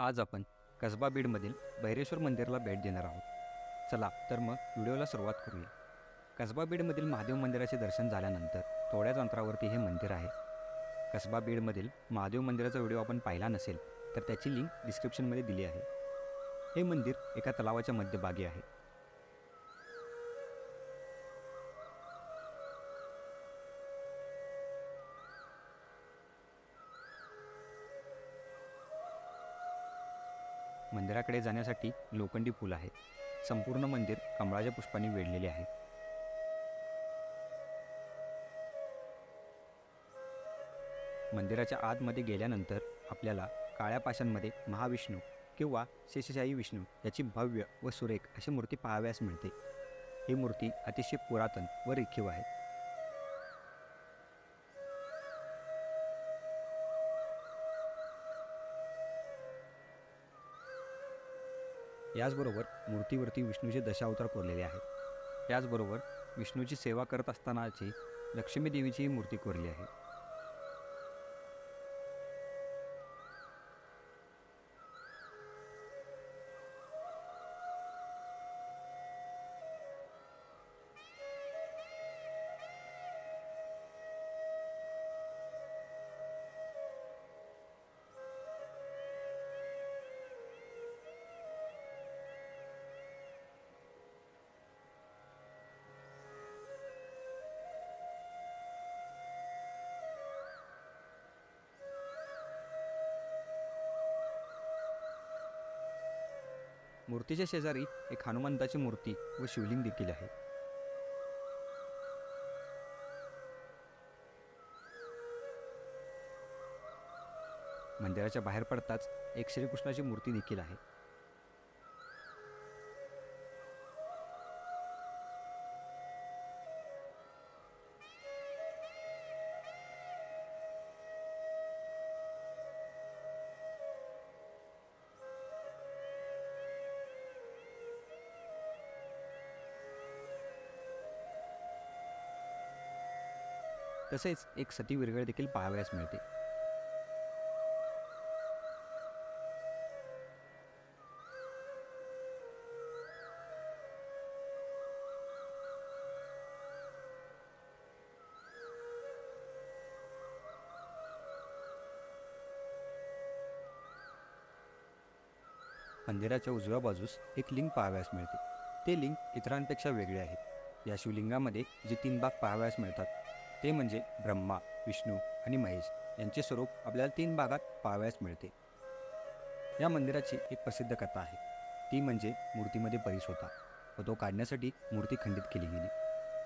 आज आपण कसबा बीडमधील भैरेश्वर मंदिराला भेट देणार आहोत. चला तर मग व्हिडिओला सुरुवात करूया. कसबा बीडमधील महादेव मंदिराचे दर्शन झाल्यानंतर थोड्याच अंतरावरती हे मंदिर आहे. कसबा बीडमधील महादेव मंदिराचा व्हिडिओ आपण पाहिला नसेल तर त्याची लिंक डिस्क्रिप्शनमध्ये दिली आहे. हे मंदिर एका तलावाच्या मध्यभागी आहे. मंदिराकडे जाण्यासाठी लोखंडी पूल आहे संपूर्ण मंदिर कमळाच्या पुष्पांनी वेढलेले आहे. मंदिराच्या आतमध्ये गेल्यानंतर आपल्याला काळ्या पाशांमध्ये महाविष्णू किंवा शेषशाही विष्णू याची भव्य व सुरेख अशी मूर्ती पाहाव्यास मिळते. ही मूर्ती अतिशय पुरातन व रेखीव आहे. याचबरोबर मूर्तीवरती विष्णूचे दशावतार कोरलेले आहेत. त्याचबरोबर विष्णूची सेवा करत असतानाची लक्ष्मीदेवीचीही मूर्ती कोरली आहे. मूर्तीच्या शेजारी एक हनुमंताची मूर्ती व शिवलिंग देखील आहे. मंदिराच्या बाहेर पडताच एक श्रीकृष्णाची मूर्ती देखील आहे. तसेच एक सती विरगळ देखील पाहावयास मिळते. मंदिराच्या उजव्या बाजूस एक लिंग पाहावयास मिळते. ते लिंग इतरांपेक्षा वेगळे आहेत या शिवलिंगामध्ये जे तीन भाग पाहावयास मिळतात ते म्हणजे ब्रह्मा विष्णू आणि महेश. यांचे स्वरूप आपल्याला तीन भागात पाहावयास मिळते. या मंदिराची एक प्रसिद्ध कथा आहे. ती म्हणजे मूर्तीमध्ये परिस होता व तो काढण्यासाठी मूर्ती खंडित केली गेली.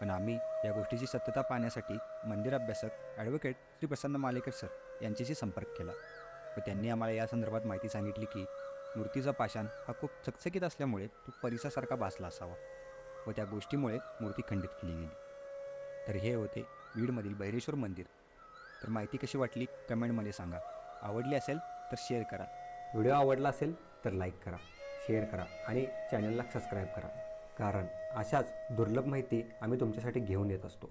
पण आम्ही या गोष्टीची सत्यता पाहण्यासाठी मंदिर अभ्यासक ॲडव्होकेट श्री प्रसन्न मालेकर सर यांच्याशी संपर्क केला व त्यांनी आम्हाला या संदर्भात माहिती सांगितली की मूर्तीचा पाषाण हा खूप चकचकीत असल्यामुळे तो परिसासारखा भासला असावा व त्या गोष्टीमुळे मूर्ती खंडित केली गेली. तर हे होते बीडमधील बैरेश्वर मंदिर. तर माहिती कशी वाटली कमेंटमध्ये सांगा. आवडली असेल तर शेअर करा. व्हिडिओ आवडला असेल तर लाईक करा शेअर करा आणि चॅनलला सबस्क्राईब करा. कारण अशाच दुर्लभ माहिती आम्ही तुमच्यासाठी घेऊन येत असतो.